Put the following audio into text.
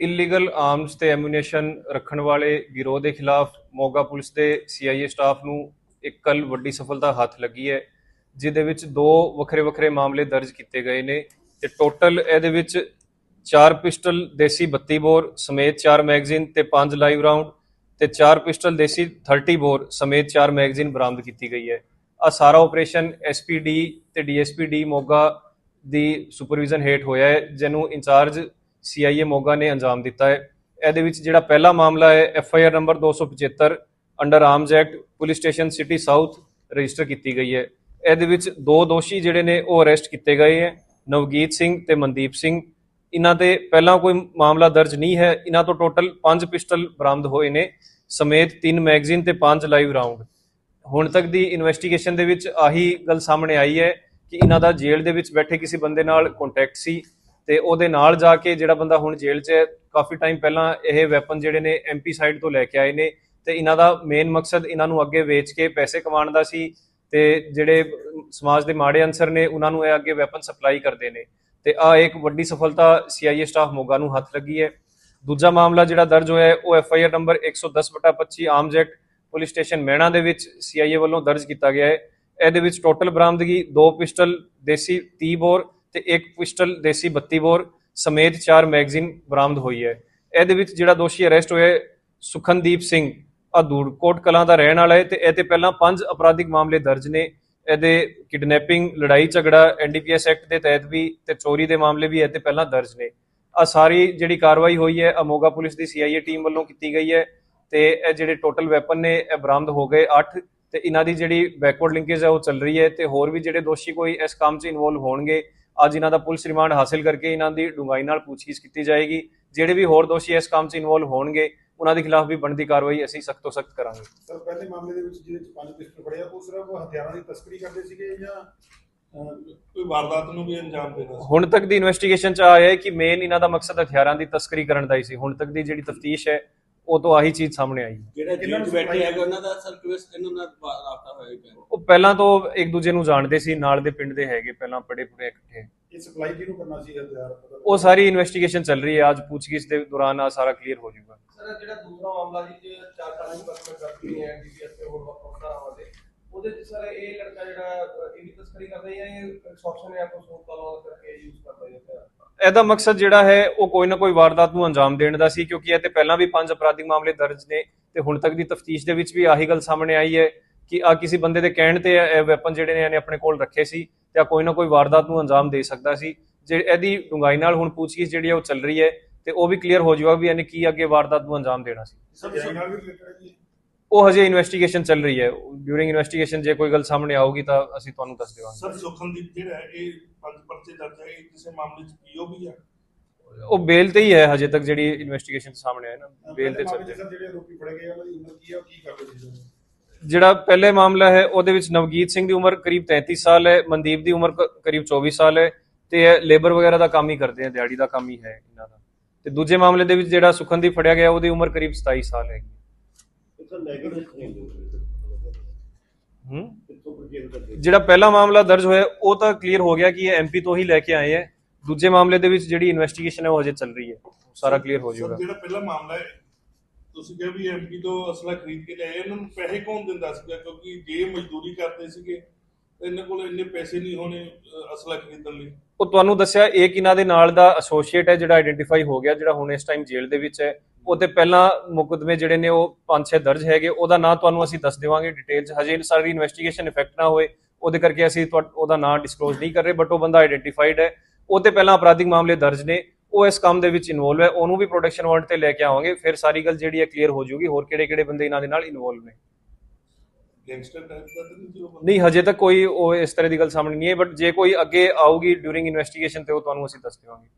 Illegal arms ਤੇ ammunition ਰੱਖਣ ਵਾਲੇ ਗਿਰੋਹ ਦੇ ਖਿਲਾਫ ਮੋਗਾ ਪੁਲਿਸ ਦੇ ਸੀਆਈਏ ਸਟਾਫ ਨੂੰ ਇੱਕ ਕੱਲ ਵੱਡੀ ਸਫਲਤਾ ਹੱਥ ਲੱਗੀ ਹੈ, ਜਿਹਦੇ ਵਿੱਚ ਦੋ ਵੱਖਰੇ ਵੱਖਰੇ ਮਾਮਲੇ ਦਰਜ ਕੀਤੇ ਗਏ ਨੇ ਤੇ ਟੋਟਲ ਇਹਦੇ ਵਿੱਚ ਚਾਰ ਪਿਸਟਲ ਦੇਸੀ 32 ਬੋਰ ਸਮੇਤ ਚਾਰ ਮੈਗਜ਼ੀਨ ਤੇ ਪੰਜ ਲਾਈਵ ਰਾਉਂਡ ਤੇ ਚਾਰ ਪਿਸਟਲ ਦੇਸੀ 30 ਬੋਰ ਸਮੇਤ ਚਾਰ ਮੈਗਜ਼ੀਨ ਬਰਾਮਦ ਕੀਤੀ ਗਈ ਹੈ। ਆ ਸਾਰਾ ਆਪਰੇਸ਼ਨ ਐਸਪੀਡੀ ਤੇ ਡੀਐਸਪੀਡੀ ਮੋਗਾ ਦੀ ਸੁਪਰਵਿਜ਼ਨ ਹੇਠ ਹੋਇਆ ਹੈ, ਜਿਹਨੂੰ ਇੰਚਾਰਜ ਸੀਆਈਏ ਮੋਗਾ ਨੇ ਅੰਜਾਮ ਦਿੱਤਾ ਹੈ। ਇਹਦੇ ਵਿੱਚ ਜਿਹੜਾ ਪਹਿਲਾ ਮਾਮਲਾ ਹੈ F I R number 275 under arms act police station city south register ਕੀਤੀ ਗਈ ਹੈ। ਇਹਦੇ ਵਿੱਚ ਦੋ ਦੋਸ਼ੀ ਜਿਹੜੇ ਨੇ, ਉਹ ਅਰੈਸਟ ਕੀਤੇ ਗਏ ਹੈ, ਨਵਗੀਤ ਸਿੰਘ ਤੇ ਮਨਦੀਪ ਸਿੰਘ। ਇਹਨਾਂ ਤੇ ਪਹਿਲਾਂ ਕੋਈ ਮਾਮਲਾ ਦਰਜ ਨਹੀਂ ਹੈ। ਇਹਨਾਂ ਤੋਂ ਟੋਟਲ 5 ਪਿਸਟਲ ਬਰਾਮਦ ਹੋਏ ਨੇ, ਸਮੇਤ 3 ਮੈਗਜ਼ੀਨ ਤੇ 5 ਲਾਈਵ ਰਾਉਂਡ ਹੁਣ ਤੱਕ ਦੀ ਇਨਵੈਸਟੀਗੇਸ਼ਨ ਦੇ ਵਿੱਚ ਆਹੀ ਗੱਲ ਸਾਹਮਣੇ ਆਈ ਹੈ ਕਿ ਇਹਨਾਂ ਦਾ ਜੇਲ੍ਹ ਦੇ ਵਿੱਚ ਬੈਠੇ ਕਿਸੇ ਬੰਦੇ ਨਾਲ ਕੰਟੈਕਟ ਸੀ ਤੇ ਉਹਦੇ ਨਾਲ ਜਾ ਕੇ ਜਿਹੜਾ ਬੰਦਾ ਹੁਣ ਜੇਲ੍ਹ 'ਚ ਹੈ, ਕਾਫੀ ਟਾਈਮ ਪਹਿਲਾਂ ਇਹ ਵੈਪਨ ਜਿਹੜੇ ਨੇ ਐਮਪੀ ਸਾਈਡ ਤੋਂ ਲੈ ਕੇ ਆਏ ਨੇ ਤੇ ਇਹਨਾਂ ਦਾ ਮੇਨ ਮਕਸਦ ਇਹਨਾਂ ਨੂੰ ਅੱਗੇ ਵੇਚ ਕੇ ਪੈਸੇ ਕਮਾਉਣ ਦਾ ਸੀ ਤੇ ਜਿਹੜੇ ਸਮਾਜ ਦੇ ਮਾੜੇ ਅਨਸਰ ਨੇ ਉਹਨਾਂ ਨੂੰ ਇਹ ਅੱਗੇ ਵੈਪਨ ਸਪਲਾਈ ਕਰਦੇ ਨੇ ਤੇ ਆ ਇੱਕ ਵੱਡੀ ਸਫਲਤਾ ਸੀਆਈਏ ਸਟਾਫ ਮੋਗਾ ਨੂੰ ਹੱਥ ਲੱਗੀ ਹੈ। ਦੂਜਾ ਮਾਮਲਾ ਜਿਹੜਾ ਦਰਜ ਹੋਇਆ ਹੈ, ਉਹ ਐਫਆਈਆਰ ਨੰਬਰ 110/25 ਆਮ ਐਕਟ ਪੁਲਿਸ ਸਟੇਸ਼ਨ ਮਹਿਣਾ ਦੇ ਵਿੱਚ ਸੀਆਈਏ ਵੱਲੋਂ ਦਰਜ ਕੀਤਾ ਗਿਆ ਹੈ। ਇਹਦੇ ਵਿੱਚ ਟੋਟਲ ਬਰਾਮਦਗੀ ਦੋ ਪਿਸਟਲ ਦੇਸੀ 30 ਬੋਰ ਤੇ ਇੱਕ ਪਿਸਟਲ ਦੇਸੀ 32 ਬੋਰ ਸਮੇਤ ਚਾਰ ਮੈਗਜ਼ੀਨ ਬਰਾਮਦ ਹੋਈ ਹੈ। ਇਹਦੇ ਵਿੱਚ ਜਿਹੜਾ ਦੋਸ਼ੀ ਅਰੈਸਟ ਹੋਇਆ ਸੁਖਨਦੀਪ ਸਿੰਘ ਅਦੂਰਕੋਟ ਕਲਾਂ ਦਾ ਰਹਿਣ ਵਾਲਾ ਹੈ ਤੇ ਇਹ ਤੇ ਪਹਿਲਾਂ ਪੰਜ ਅਪਰਾਧਿਕ ਮਾਮਲੇ ਦਰਜ ਨੇ। ਇਹਦੇ ਕਿਡਨੈਪਿੰਗ, ਲੜਾਈ ਝਗੜਾ ਐਨਡੀਪੀਐਸ ਐਕਟ ਦੇ ਤਹਿਤ ਵੀ ਤੇ ਚੋਰੀ ਦੇ ਮਾਮਲੇ ਵੀ ਇਹ ਤੇ ਪਹਿਲਾਂ ਦਰਜ ਨੇ। ਆ ਸਾਰੀ ਜਿਹੜੀ ਕਾਰਵਾਈ ਹੋਈ ਹੈ ਅਮੋਗਾ ਪੁਲਿਸ ਦੀ ਸੀਆਈਏ ਟੀਮ ਵੱਲੋਂ ਕੀਤੀ ਗਈ ਹੈ ਤੇ ਇਹ ਜਿਹੜੇ ਟੋਟਲ ਵੈਪਨ ਨੇ, ਇਹ ਬਰਾਮਦ ਹੋ ਗਏ 8 ਤੇ ਇਹਨਾਂ ਦੀ ਜਿਹੜੀ ਬੈਕਵਰਡ ਲਿੰਕੇਜ ਹੈ ਉਹ ਚੱਲ ਰਹੀ ਹੈ ਤੇ ਹੋਰ ਵੀ ਜਿਹੜੇ ਦੋਸ਼ੀ ਕੋਈ ਇਸ ਕੰਮ 'ਚ ਇਨਵੋਲਵ ਹੋਣਗੇ ਅੱਜ ਇਹਨਾਂ ਦਾ ਪੁਲਿਸ ਰਿਮਾਂਡ ਹਾਸਲ ਕਰਕੇ ਇਹਨਾਂ ਦੀ ਡੂੰਘਾਈ ਨਾਲ ਪੁੱਛਗਿੱਛ ਕੀਤੀ ਜਾਏਗੀ। ਜਿਹੜੇ ਵੀ ਹੋਰ ਦੋਸ਼ੀ ਇਸ ਕੰਮ 'ਚ ਇਨਵੋਲਵ ਹੋਣਗੇ ਉਹਨਾਂ ਦੇ ਖਿਲਾਫ ਵੀ ਬਣਦੀ ਕਾਰਵਾਈ ਅਸੀਂ ਸਖਤ ਤੋਂ ਸਖਤ ਕਰਾਂਗੇ। ਸਰ ਪਹਿਲੇ ਮਾਮਲੇ ਦੇ ਵਿੱਚ ਜਿਹਦੇ ਵਿੱਚ ਪੰਜ ਪਿਸਟਲ ਫੜਿਆ ਉਹ ਸਿਰਫ ਹਥਿਆਰਾਂ ਦੀ ਤਸਕਰੀ ਕਰਦੇ ਸੀਗੇ ਜਾਂ ਕੋਈ ਵਾਰਦਾਤ ਨੂੰ ਵੀ ਅੰਜਾਮ ਦੇਣਾ ਸੀ? ਹੁਣ ਤੱਕ ਦੀ ਇਨਵੈਸਟੀਗੇਸ਼ਨ 'ਚ ਆਇਆ ਹੈ ਕਿ ਮੇਨ ਇਹਨਾਂ ਦਾ ਮਕਸਦ ਹਥਿਆਰਾਂ ਦੀ ਤਸਕਰੀ ਕਰਨ ਦਾ ਹੀ ਸੀ। ਹੁਣ ਤੱਕ ਦੀ ਜਿਹੜੀ ਤਫਤੀਸ਼ ਹੈ ਉਹ ਤੋਂ ਆਹੀ ਚੀਜ਼ ਸਾਹਮਣੇ ਆਈ। ਹੈ ਜਿਹੜੇ ਜੇਲ੍ਹ ਨੂੰ ਬੈਠੇ ਹੈਗੇ ਉਹਨਾਂ ਦਾ ਸਰ ਕਿਵੇਂ ਇਹਨਾਂ ਨਾਲ ਵਾ- ਰਾਬਤਾ ਹੋਇਆ ਪਿਆ ਉਹ ਪਹਿਲਾਂ ਤੋਂ ਇੱਕ ਦੂਜੇ ਨੂੰ ਜਾਣਦੇ ਸੀ ਨਾਲ ਦੇ ਪਿੰਡ ਦੇ ਹੈਗੇ ਪਹਿਲਾਂ ਪੜੇ ਪੜੇ ਇਕੱਠੇ। ਇਹ ਸਪਲਾਈ ਕਿਹਨੂੰ ਕਰਨਾ ਸੀ ਹਥਿਆਰ ਪਤਾ ਉਹ ਸਾਰੀ ਇਨਵੈਸਟੀਗੇਸ਼ਨ ਚੱਲ ਰਹੀ ਹੈ। ਅੱਜ ਪੁੱਛਗਿੱਛ ਦੇ ਦੌਰਾਨ ਆ ਸਾਰਾ ਕਲੀਅਰ ਹੋ ਜਾਊਗਾ। ਸਰ ਜਿਹੜਾ ਦੂਸਰਾ ਮਾਮਲਾ ਜੀ ਜੇ ਚਾਰ ਦੀ ਬਰਕਤ ਕਰਦੀ ਹੈ ਐਨਡੀਪੀਐਸ ਤੇ ਹੋਰ ਵੱਖ ਧਾਰਾਵਾਂ ਦੇ ਉਹਦੇ ਚ ਸਰ ਇਹ ਲੜਕਾ ਜਿਹੜਾ ਅਹ, ਇਹਦੀ ਤਸਕਰੀ ਕਰਦਾ ਹੈ ਜਾਂ ਇਹ ਐਕਸਟ੍ਰੈਕਸ਼ਨ ਜਾਂ ਕੁਝ ਹੋਰ ਕਾਲਾਂ ਕਰਕੇ ਯੂਜ਼ ਕਰਦਾ ਹੈ? ਇਹਦਾ ਮਕਸਦ ਜਿਹੜਾ ਹੈ ਉਹ ਕੋਈ ਨਾ ਕੋਈ ਵਾਰਦਾਤ ਨੂੰ ਅੰਜਾਮ ਦੇਣ ਦਾ ਸੀ ਕਿਉਂਕਿ ਇਹ ਤੇ ਪਹਿਲਾਂ ਵੀ ਪੰਜ ਅਪਰਾਧਿਕ ਮਾਮਲੇ ਦਰਜ ਨੇ ਤੇ ਹੁਣ ਤੱਕ ਦੀ ਤਫਤੀਸ਼ ਦੇ ਵਿੱਚ ਵੀ ਆਹੀ ਗੱਲ ਸਾਹਮਣੇ ਆਈ ਹੈ ਕਿ ਆ ਕਿਸੇ ਬੰਦੇ ਦੇ ਕਹਿਣ ਤੇ ਇਹ ਵੈਪਨ ਜਿਹੜੇ ਨੇ ਇਹਨੇ ਆਪਣੇ ਕੋਲ ਰੱਖੇ ਸੀ ਤੇ ਆ ਕੋਈ ਨਾ ਕੋਈ ਵਾਰਦਾਤ ਨੂੰ ਅੰਜਾਮ ਦੇ ਸਕਦਾ ਸੀ। ਜੇ ਇਹਦੀ ਡੂੰਘਾਈ ਨਾਲ ਹੁਣ ਪੁੱਛਗਿੱਛ ਜਿਹੜੀ ਹੈ ਉਹ ਚੱਲ ਰਹੀ ਹੈ ਤੇ ਉਹ ਵੀ ਕਲੀਅਰ ਹੋ ਜਾਊਗਾ ਵੀ ਇਹਨੇ ਕੀ ਅੱਗੇ ਵਾਰਦਾਤ ਨੂੰ ਅੰਜਾਮ ਦੇਣਾ ਸੀ। ਉਹ ਹਜੇ ਇਨਵੈਸਟੀਗੇਸ਼ਨ ਚੱਲ ਰਹੀ ਹੈ। ਡਿਊਰਿੰਗ ਇਨਵੈਸਟੀਗੇਸ਼ਨ ਜੇ ਕੋਈ ਗੱਲ ਸਾਹਮਣੇ ਆਊਗੀ ਤਾਂ ਅਸੀਂ ਤੁਹਾਨੂੰ ਦੱਸ ਦੇਵਾਂਗੇ। ਸਰ ਸੁਖਨਦੀਪ ਜਿਹੜਾ ਹੈ, ਇਹ ਪੰਜ ਪਰਚੇ ਦਰਜ ਹੈ ਇਹ ਕਿਸੇ ਮਾਮਲੇ 'ਚ ਪੀਓ ਵੀ ਆ ਉਹ ਬੇਲ ਤੇ ਹੀ ਹੈ ਹਜੇ ਤੱਕ ਜਿਹੜੀ ਇਨਵੈਸਟੀਗੇਸ਼ਨ ਸਾਹਮਣੇ ਆਇਆ ਨਾ ਬੇਲ ਤੇ ਚੱਲ ਜਿਹੜੇ ਆਰੋਪੀ ਫੜੇ ਗਏ ਉਹਨਾਂ ਦੀ ਉਮਰ ਕੀ ਹੈ ਕੀ ਕਰਦੇ ਸੀ? ਜਿਹੜਾ ਪਹਿਲੇ ਮਾਮਲਾ ਹੈ ਉਹਦੇ ਵਿੱਚ ਨਵਗੀਤ ਸਿੰਘ ਦੀ ਉਮਰ ਕਰੀਬ 33 ਸਾਲ ਹੈ ਮਨਦੀਪ ਦੀ ਉਮਰ ਕਰੀਬ 24 ਸਾਲ ਹੈ ਤੇ ਇਹ ਲੇਬਰ ਵਗੈਰਾ ਦਾ ਕੰਮ ਹੀ ਕਰਦੇ ਆ ਦਿਹਾੜੀ ਦਾ ਕੰਮ ਹੀ ਹੈ ਇਹਨਾਂ ਦਾ। ਤੇ ਦੂਜੇ ਮਾਮਲੇ ਦੇ ਵਿੱਚ ਜਿਹੜਾ ਸੁਖਨਦੀਪ ਫੜਿਆ ਗਿਆ ਉਹਦੀ ਉਮਰ ਕਰੀਬ 27 ਸਾਲ ਹੈ। ਹੂੰ? ਜਿਹੜਾ ਪਹਿਲਾ ਮਾਮਲਾ ਦਰਜ ਹੋਇਆ ਉਹ ਤਾਂ ਕਲੀਅਰ ਹੋ ਗਿਆ ਕਿ ਇਹ ਐਮਪੀ ਤੋਂ ਹੀ ਲੈ ਕੇ ਆਏ ਹੈ ਦੂਜੇ ਮਾਮਲੇ ਦੇ ਵਿੱਚ ਜਿਹੜੀ ਇਨਵੈਸਟੀਗੇਸ਼ਨ ਹੈ ਉਹ ਹਜੇ ਚੱਲ ਰਹੀ ਹੈ। ਸਾਰਾ ਕਲੀਅਰ ਹੋ ਜਾਊਗਾ। ਜਿਹੜਾ ਪਹਿਲਾ ਮਾਮਲਾ ਹੈ ਤੁਸੀਂ ਕਿਹਾ ਵੀ ਐਮਪੀ ਤੋਂ ਅਸਲਾ ਖਰੀਦ ਕੇ ਲਿਆਏ ਇਹਨਾਂ ਨੂੰ ਪੈਸੇ ਕੌਣ ਦਿੰਦਾ ਸੀਗਾ? ਕਿਉਂਕਿ ਜੇ ਮਜ਼ਦੂਰੀ ਕਰਦੇ ਸੀਗੇ ਤਾਂ ਇਹਨਾਂ ਕੋਲ ਇੰਨੇ ਪੈਸੇ ਨਹੀਂ ਹੋਣੇ ਅਸਲਾ ਖਰੀਦਣ ਲਈ। ਉਹ ਤੁਹਾਨੂੰ ਦੱਸਿਆ ਇੱਕ ਇਹਨਾਂ ਦੇ ਨਾਲ ਦਾ ਐਸੋਸੀਏਟ ਹੈ ਜਿਹੜਾ ਆਇਡੈਂਟੀਫਾਈ ਹੋ ਗਿਆ ਜਿਹੜਾ ਹੁਣ ਇਸ ਟਾਈਮ ਜੇਲ੍ਹ ਦੇ ਵਿੱਚ ਹੈ। ਉਹ ਤੇ ਪਹਿਲਾਂ ਮੁਕਦਮੇ ਜਿਹੜੇ ਨੇ ਉਹ ਪੰਜ ਛੇ ਦਰਜ ਹੈਗੇ ਉਹਦਾ ਨਾਂ ਤੁਹਾਨੂੰ ਅਸੀਂ ਦੱਸ ਦੇਵਾਂਗੇ ਡਿਟੇਲ ਚ ਹਜੇ ਸਾਰੀ ਇਨਵੈਸਟੀਗੇਸ਼ਨ ਇਫੈਕਟ ਨਾ ਹੋਏ ਉਹਦੇ ਕਰਕੇ ਅਸੀਂ ਉਹਦਾ ਨਾਂ ਡਿਸਕਲੋਜ਼ ਨਹੀਂ ਕਰ ਰਹੇ ਬਟ ਉਹ ਬੰਦਾ ਆਇਡੈਂਟੀਫਾਈਡ ਹੈ। ਉਹ ਤੇ ਪਹਿਲਾਂ ਅਪਰਾਧਿਕ ਮਾਮਲੇ ਦਰਜ ਨੇ ਉਹ ਇਸ ਕੰਮ ਦੇ ਵਿੱਚ ਇਨਵੋਲਵ ਹੈ ਉਹਨੂੰ ਵੀ ਪ੍ਰੋਟੈਕਸ਼ਨ ਵਾਰੰਟ ਤੇ ਲੈ ਕੇ ਆਵਾਂਗੇ ਫਿਰ ਸਾਰੀ ਗੱਲ ਜਿਹੜੀ ਹੈ ਕਲੀਅਰ ਹੋ ਜਾਊਗੀ ਹੋਰ ਕਿਹੜੇ ਕਿਹੜੇ ਬੰਦੇ ਇਹਨਾਂ ਦੇ ਨਾਲ ਇਨਵੋਲਵ ਨੇ? ਨਹੀਂ ਹਜੇ ਤੱਕ ਕੋਈ ਉਹ ਇਸ ਤਰ੍ਹਾਂ ਦੀ ਗੱਲ ਸਾਹਮਣੇ ਨਹੀਂ ਹੈ ਬਟ ਜੇ ਕੋਈ ਅੱਗੇ ਆਊਗੀ ਡਿਊਰਿੰਗ ਇਨਵੈਸਟੀਗੇਸ਼ਨ ਤੇ ਉਹ ਤੁਹਾਨੂੰ ਅਸੀਂ ਦੱਸ ਦੇਵਾਂਗੇ।